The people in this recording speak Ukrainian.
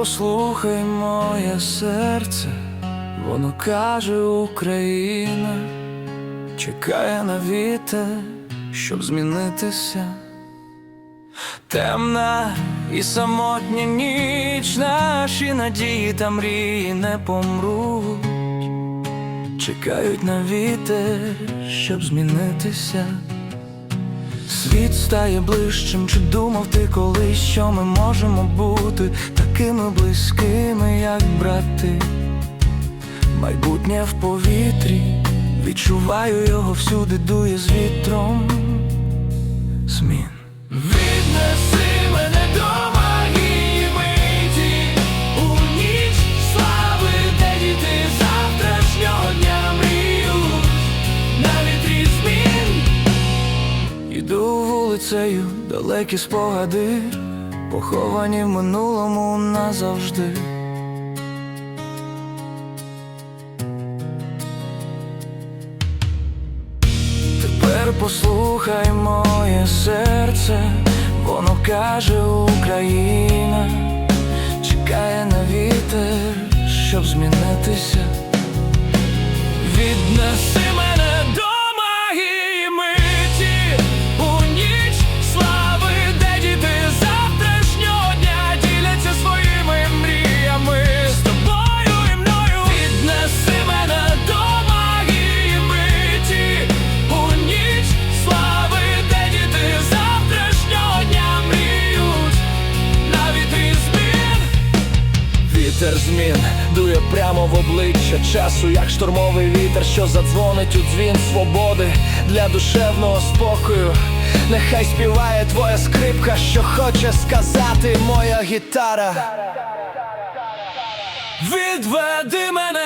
послухай моє серце, воно каже Україна, чекає на вітер, щоб змінитися. Темна і самотня ніч, наші надії та мрії не помруть, чекають на вітер, щоб змінитися. Світ стає ближчим, чи думав ти колись, що ми можемо бути такими близькими, як брати. Майбутнє в повітрі, відчуваю його всюди, дує з вітром змін. Вулицею, далекі спогади, поховані в минулому назавжди. Тепер послухай моє серце, воно каже Україна, чекає на вітер, щоб змінитися. Вітер змін дує прямо в обличчя часу, як штормовий вітер, що задзвонить у дзвін свободи для душевного спокою. Нехай співає твоя скрипка, що хоче сказати моя гітара. Відведи мене